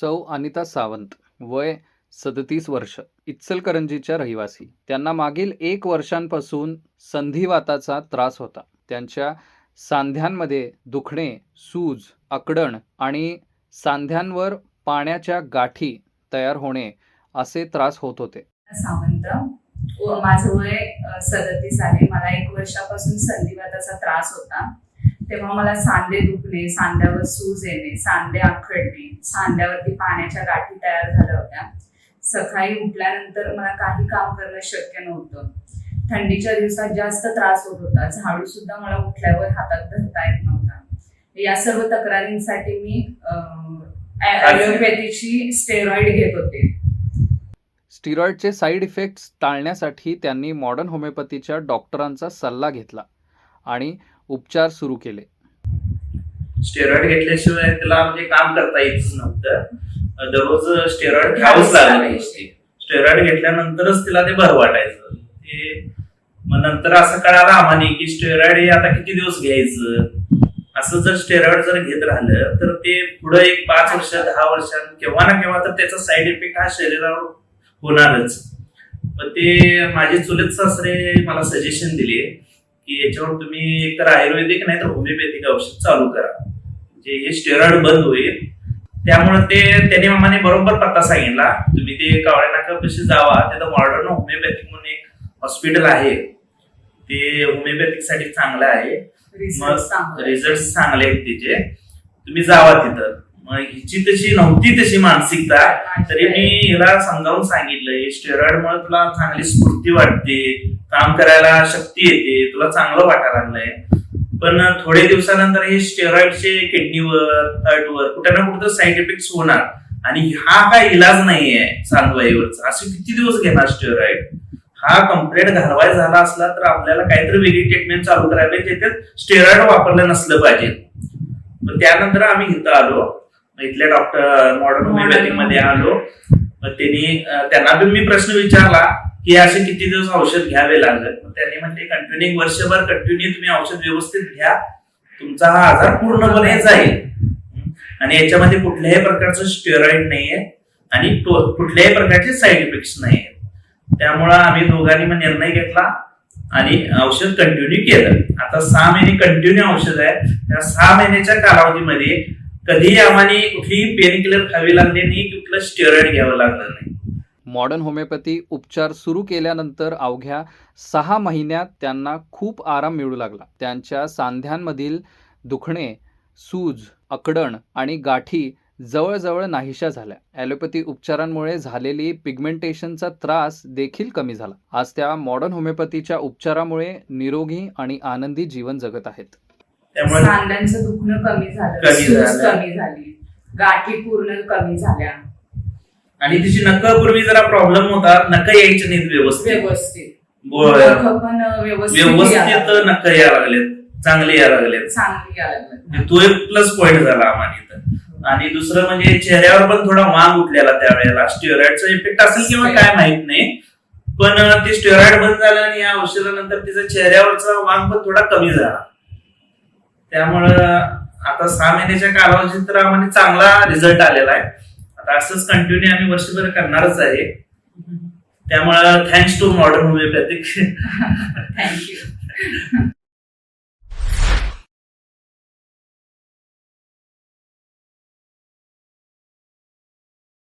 सौ अनिता सावंत वय सदतीस वर्ष इचलकरंजीच्या रहिवासी. त्यांना मागील एक वर्षांपासून संधिवाताचा त्रास होता. त्यांच्या सांध्यांमध्ये दुखणे सूज आकडण आणि सांध्यांवर पाण्याच्या गाठी तयार होणे असे त्रास होत होते. सावंत हो, माझं वय सदतीस आहे. मला एक वर्षापासून संधिवाताचा त्रास होता. तेव्हा मला सांधे दुखणे सांध्यावर सूज येणे सांधे आखडणे सांध्यावरती पाण्याच्या गाठी तयार झाल्या होत्या. सकाळी उठल्यानंतर मला काही काम करणं शक्य नव्हतं. थंडीच्या दिवसात जास्त त्रास होत होता. झाडू सुद्धा मला उठल्यावर हातात धरता येत नव्हता. या सर्व तक्रारींसाठी मी ॲलोपॅथीची स्टेरॉइड घेत होते. स्टिरॉइडचे साईड इफेक्ट्स टाळण्यासाठी त्यांनी मॉडर्न होमिओपॅथीच्या डॉक्टरांचा सल्ला घेतला आणि उपचार सुरू केले. स्टेरॉइड घेतल्याशिवाय त्याला म्हणजे काम करता येतच नव्हतं. दररोज स्टेरॉइड घ्यावंच होती स्टेरॉइड घेतल्यानंतरच तिला ते बरं वाटायचं. ते मग नंतर असं कळालं आम्हाला की स्टेरॉइड हे आता किती दिवस घ्यायचं? असं जर स्टेरॉइड जर घेत राहिलं तर ते पुढे एक पाच वर्ष दहा वर्षां केव्हा ना केव्हा तर त्याचा साईड इफेक्ट हा शरीरावर होणारच. मग ते माझे चुलत सासरे मला सजेशन दिले की याच्यावर तुम्ही एकतर आयुर्वेदिक नाही तर होमिओपॅथिक औषध चालू करा. म्हणजे हे स्टेरॉइड बंद होईल त्यामुळे ते त्यांनी मामाने बरोबर पत्ता सांगितला. तुम्ही ते कावळे नाकापाशी जावा तिथं मॉडर्न होमिओपॅथिक म्हणून एक हॉस्पिटल आहे. ते होमिओपॅथिकसाठी चांगलं आहे. रिझल्ट चांगला. रिझल्ट चांगले आहेत तिचे. तुम्ही जावा तिथं. मग हिची तशी नव्हती तशी मानसिकता तरी मी हिला समजावून सांगितलं हे स्टेरॉइड मुळे तुला चांगली स्फूर्ती वाटते काम करायला शक्ती येते तुला चांगलं वाटायला लागलंय. पण थोडे दिवसानंतर हे स्टेरॉइडचे किडनीवर हार्टवर कुठे ना कुठं साईड इफेक्ट होणार. आणि हा काय इलाज नाहीये सांधवाईवरचा असे किती दिवस घेणार स्टेरॉइड हा कंप्लेंट घालवाय झाला असला तर आपल्याला काहीतरी वेगळी ट्रीटमेंट चालू करायला पाहिजे स्टेरॉइड वापरलं नसलं पाहिजे. मग त्यानंतर आम्ही इथं आलो. इथल्या डॉक्टर मॉडर्नमध्ये आलो. मग त्यांनी त्यांना पण मी प्रश्न विचारला. की असे किती दिवस औषध घ्यावे लागलं? मग त्यांनी म्हणले कंटिन्यू वर्षभर कंटिन्यू तुम्ही औषध व्यवस्थित घ्या. तुमचा हा आजार पूर्णपणे जाईल. आणि याच्यामध्ये कुठल्याही प्रकारचं स्टेरॉइड नाहीये आणि कुठल्याही प्रकारचे साईड इफेक्ट्स नाहीये. त्यामुळं आम्ही दोघांनी मग निर्णय घेतला आणि औषध कंटिन्यू केलं. आता सहा महिने कंटिन्यू औषध आहे. त्या सहा महिन्याच्या कालावधीमध्ये कधीही आम्हाला कुठलीही पेन किलर खावी लागली नाही कुठलं स्टेरॉइड घ्यावं लागलं नाही. मॉडर्न होमिओपॅथी उपचार सुरू केल्यानंतर अवघ्या सहा महिन्यात त्यांना खूप आराम मिळू लागला. त्यांच्या सांध्यांमधील दुखणे सूज अकडण आणि गाठी जवळजवळ नाहीशा झाल्या. ॲलोपॅथी उपचारांमुळे झालेली पिगमेंटेशनचा त्रास देखील कमी झाला. आज त्या मॉडर्न होमिओपॅथीच्या उपचारामुळे निरोगी आणि आनंदी जीवन जगत आहेत. त्यामुळे सांध्यांचं दुखणं कमी झालं कमी सूज झालं. कमी झाली गाठी पूर्ण कमी झाल्या. आणि तिची नक्क पूर्वी जरा प्रॉब्लेम होता नक्क यायचे नाहीत व्यवस्थित. व्यवस्थित. नखं पण व्यवस्थित व्यवस्थित यायला- नक्क यायला लागलेत चांगले यायला लागलेत. चांगली यायला लागली. म्हणजे तो एक प्लस पॉइंट झाला आम्हाला इथं. आणि दुसरं म्हणजे चेहऱ्यावर पण थोडा वांग उठलेला त्यावेळेला. स्टेरॉइडचा इफेक्ट असेल किंवा काय माहीत नाही. पण ते स्टेरॉइड बंद झालं आणि या औषधानंतर तिचा चेहऱ्यावरचा वांग पण थोडा कमी झाला. त्यामुळं आता सहा महिन्याच्या कालावधीत तर आम्हाला चांगला रिझल्ट आलेला आहे. आता असंच कंटिन्यू आम्ही वर्षभर करणारच आहे. त्यामुळं thanks to modern homeopathic thank you